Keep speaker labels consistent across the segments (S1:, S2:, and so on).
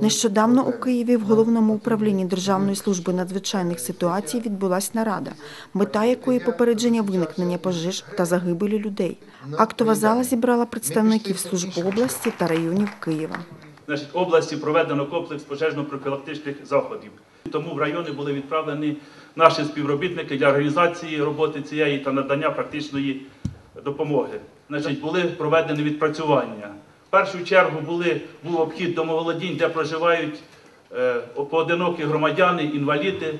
S1: Нещодавно у Києві в головному управлінні Державної служби надзвичайних ситуацій відбулася нарада, мета якої попередження виникнення пожеж та загибелі людей. Актова зала зібрала представників служб області та районів Києва.
S2: Значить, області проведено комплекс пожежно-профілактичних заходів. Тому в райони були відправлені наші співробітники для організації роботи цієї та надання практичної допомоги. Значить, були проведені відпрацювання. Першу чергу були, був обхід домоволодінь, де проживають е, поодинокі громадяни, інваліди,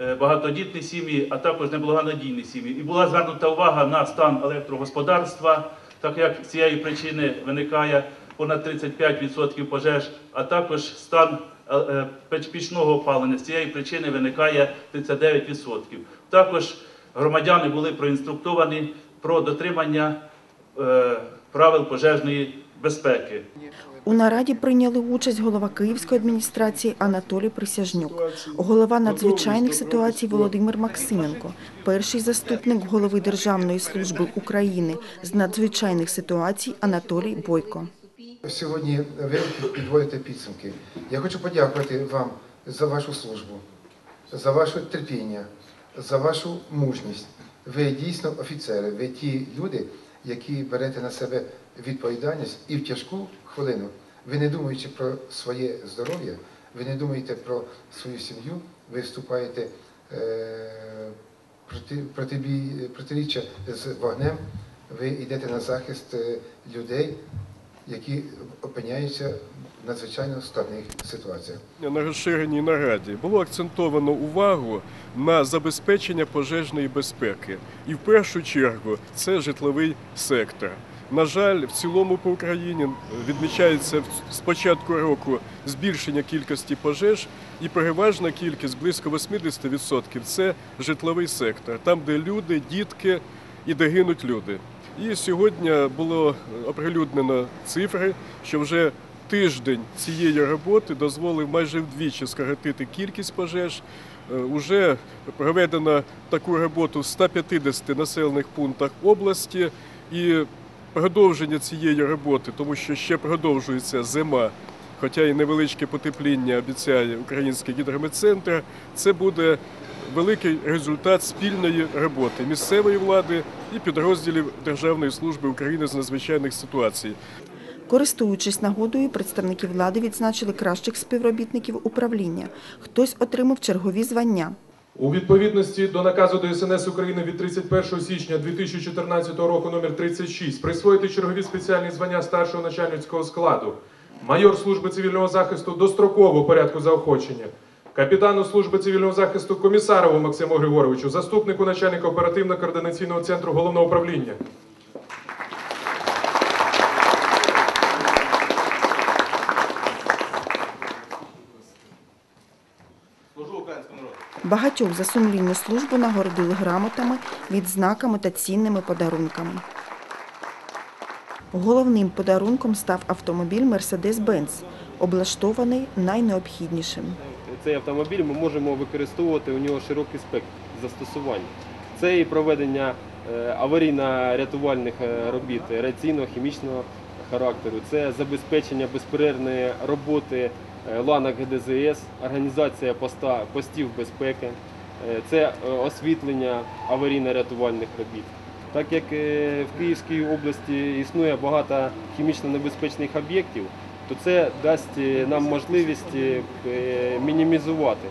S2: е, багатодітні сім'ї, а також неблагонадійні сім'ї. І була звернута увага на стан електрогосподарства, так як з цієї причини виникає понад 35% пожеж, а також стан е, е, пічного опалення. З цієї причини виникає 39%. Також громадяни були проінструктовані про дотримання е, правил пожежної безпеки.
S1: У нараді прийняли участь голова Київської адміністрації Анатолій Присяжнюк, голова надзвичайних ситуацій Володимир Максименко, перший заступник голови Державної служби України з надзвичайних ситуацій Анатолій Бойко.
S3: Сьогодні ви підводите підсумки. Я хочу подякувати вам за вашу службу, за ваше терпіння, за вашу мужність. Ви дійсно офіцери, ви ті люди, які берете на себе відповідальність і в тяжку хвилину. Ви не думаючи про своє здоров'я, ви не думаєте про свою сім'ю, ви вступаєте е, проти, протибій- протиріччя з вогнем, ви йдете на захист е, людей, які опиняються в надзвичайно складних ситуаціях.
S4: На розширеній нараді було акцентовано увагу на забезпечення пожежної безпеки. І в першу чергу це житловий сектор. На жаль, в цілому по Україні відмічається в- з початку року збільшення кількості пожеж, і переважна кількість близько 80% це житловий сектор, там, де люди, дітки і де гинуть люди. І сьогодні було оприлюднено цифри, що вже тиждень цієї роботи дозволив майже вдвічі скоротити кількість пожеж. Е, Уже проведено таку роботу в 150 населених пунктах області і продовження цієї роботи, тому що ще продовжується зима, хоча і невеличке потепління обіцяє Український гідрометцентр, це буде великий результат спільної роботи місцевої влади і підрозділів Державної служби України з надзвичайних ситуацій.
S1: Користуючись нагодою, представники влади відзначили кращих співробітників управління. Хтось отримав чергові звання.
S5: У відповідності до наказу ДСНС України від 31 січня 2014 року номер 36 присвоїти чергові спеціальні звання старшого начальницького складу, майор служби цивільного захисту достроково порядку заохочення, капітану служби цивільного захисту Комісарову Максиму Григоровичу, заступнику начальника оперативно-координаційного центру головного управління.
S1: Багатьох за сумлінну службу нагородили грамотами, відзнаками та цінними подарунками. Головним подарунком став автомобіль Mercedes-Benz, облаштований найнеобхіднішим.
S6: Цей автомобіль ми можемо використовувати у нього широкий спектр застосувань. Це і проведення е, аварійно-рятувальних е, робіт реакційного хімічного характеру, це забезпечення безперервної роботи е, ланок ГДЗС, організація поста, постів безпеки, е, це е, освітлення аварійно-рятувальних робіт. Так як в Київській області існує багато хімічно небезпечних об'єктів, то це дасть нам можливість мінімізувати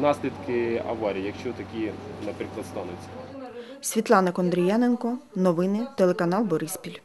S6: наслідки аварії, якщо такі, наприклад, стануться.
S1: Світлана Кондріяненко, новини, телеканал Бориспіль.